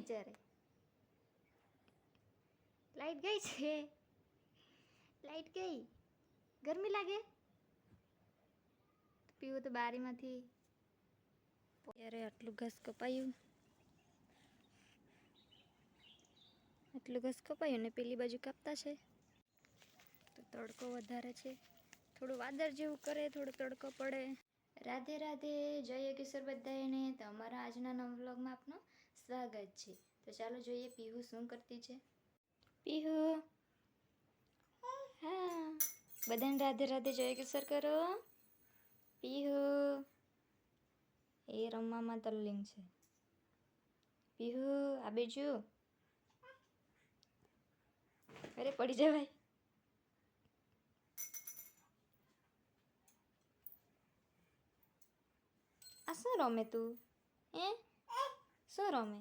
વિચારે લાઈટ ગઈ છે? લાઈટ ગઈ? ગરમી લાગે? પીવું તો બારીમાંથી. ત્યારે આટલું ઘસ કપાયું? આટલું ઘસ કપાયું ને પેલી બાજુ કાપતા છે? તો તડકો વધારે છે. થોડું વાદળ જેવું કરે થોડો તડકો પડે. રાધે રાધે જય કિશોર બધાને તો અમારા આજના નવ વ્લોગમાં આપનું સ્વાગત છે. તો ચાલો જોઈએ પીહુ શું કરતી છે? પીહુ? હા. બધાને રાધે રાધે જય કિશોર કરો. પીહુ? એ રમવામાં તલ્લીન છે. પીહુ આ બીજું? અરે પડી જવાય. આ શું રમે તું? હે? શું રમે?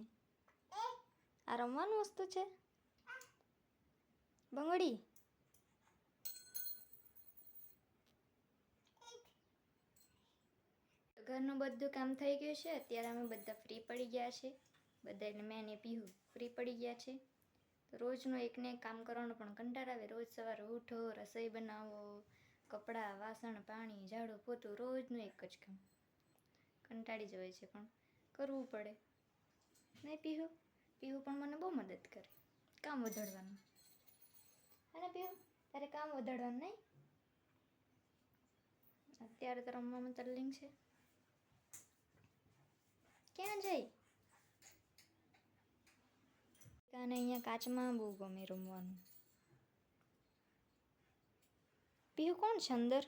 આ રમવાનું વસ્તુ છે? બંગડી? ઘરનું બધું કામ થઈ ગયું છે, અત્યારે અમે બધા ફ્રી પડી ગયા છે. બધા એટલે મેં ને પીહું ફ્રી પડી ગયા છે. તો રોજનું એકને એક કામ કરવાનું પણ કંટાળ આવે. રોજ સવારે ઉઠો, રસોઈ બનાવો, કપડાં, વાસણ, પાણી, ઝાડુ, પોતું, રોજનું એક જ કામ. કંટાળી જવાય છે પણ કરવું પડે. નહીં પીહુ. પીહુ પણ મને બહુ મદદ કરે. કામ વધારવાનું. અને પીહુ? તારે કામ વધારવાનું નહીં? અત્યારે તો રમવામાં તલ્લીન છે. ક્યાં જઈ? અને અહીંયા કાચમાં બહુ ગમે રમવાનું. પીહુ કોણ છે અંદર?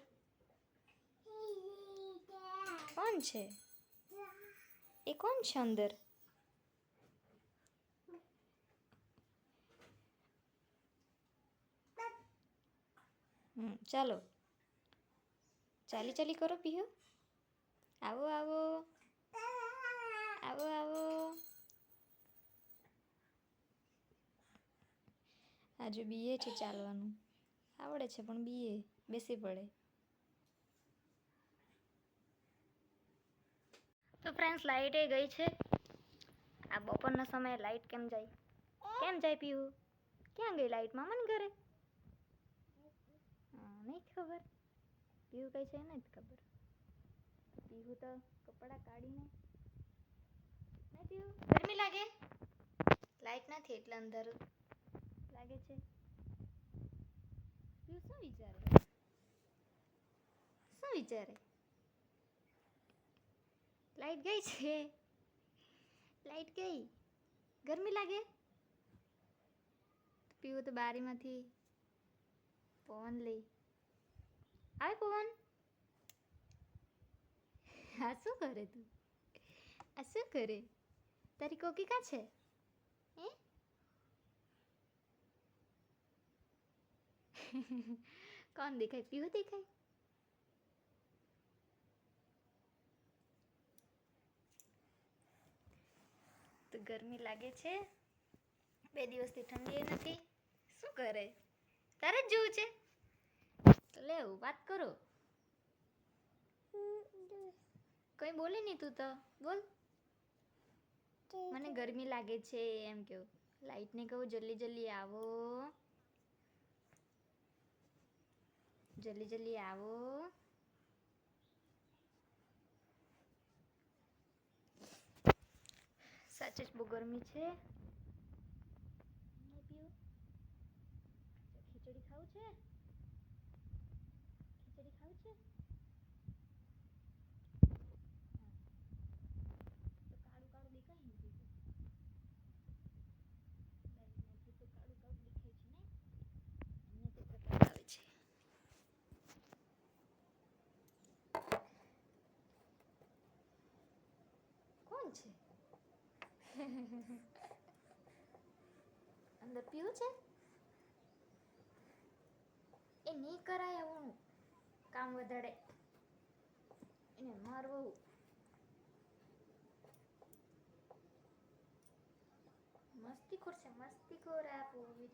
કોણ છે? એ કોણ છે અંદર? હમ, ચાલો. ચાલી ચાલી કરો પીહુ આવો આવો. આવો આવો. આજે બીએ છે ચાલવાનું. આવડે છે પણ બીએ બેસી પડે. તો ફ્રેન્ડ્સ એ ગઈ છે. આ બપોરના સમયે લાઇટ કેમ જાય? કેમ જાય પીવું ક્યાં ગઈ લાઇટ મામાને ઘરે? નહીં ખબર. પીવું કઈ છે નહીં જ ખબર. પીવું તો કપડાં કાઢીને નહીં પીવું ગરમી લાગે? લાઇટ નથી એટલે અંધારું. લાગે છે. પીવું શું વિચારે? શું વિચારે? લાઈટ ગઈ છે. લાઈટ ગઈ. ગરમી લાગે? પીવું તો બારીમાંથી પવન લઈ. આવે પવન? આ શું કરે તું? આ શું કરે? તારી કોકી કાં છે? હે? કોણ દેખાય? પીવું દેખાય? તો ગરમી લાગે છે. બે દિવસથી ઠંડી નથી. શું કરે? તારે જ જોવું છે. લેવું વાત કરો. કઈ બોલી નહીં તું તો? બોલ. મને ગરમી લાગે છે એમ કેવું લાઈટને કહું, જલ્દી જલ્દી આવો. જલ્દી જલ્દી આવો. સાચે જ બહુ ગરમી છે. ખીચડી ખાવું છે ખીચડી ખાવું છે હા. તો કાળું કાળું દેખાય ને પીવું લાઈટમાંથી તો કાળું કાળું દેખાય છે ને એમને તો પ્રકાશ આવે છે કોણ છે અંદર પીવું છે એ નહીં કરાય આવું કામ વધારે એને મારવું મસ્તી ખોર છે મસ્તી ખોર આ પોવરી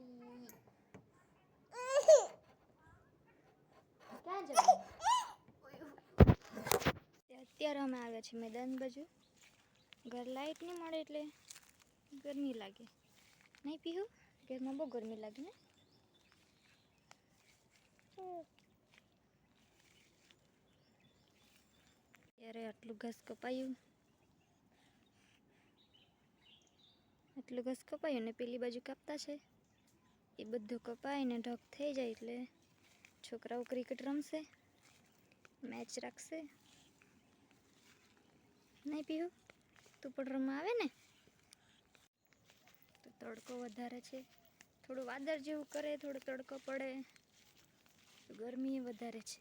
ક્યાં જવું અત્યારે અમે આવ્યા છીએ મેદાન બાજુ. ઘર લાઈટ નહીં મળે એટલે. ગરમી લાગે. નહીં પીવું ઘરમાં બહુ ગરમી લાગે ને? ત્યારે આટલું ઘાસ કપાયું? આટલું ઘાસ કપાયું ને પેલી બાજુ કાપતા છે? એ બધું કપાઈને ઢગ થઈ જાય એટલે છોકરાઓ ક્રિકેટ રમશે, મેચ રાખશે. નહીં પીવું તું પણ રમવા આવે ને? તડકો વધારે છે. થોડું વાદળ જેવું કરે, થોડો તડકો પડે. ગરમી વધારે છે.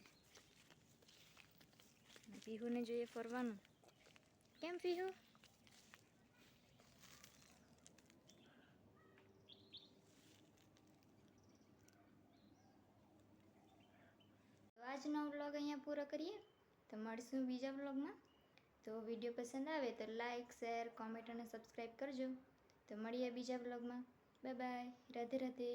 પીહુને જોઈએ ફરવાનું. કેમ પીહુ? આજનો વ્લોગ અહીંયા પૂરો કરીએ. તો મળશું બીજા વ્લોગમાં. તો વીડિયો પસંદ આવે તો લાઇક શેર, કોમેન્ટ અને સબસ્ક્રાઈબ કરજો. તો મળીએ બીજા બ્લોગમાં બાય બાય રાધે રાધે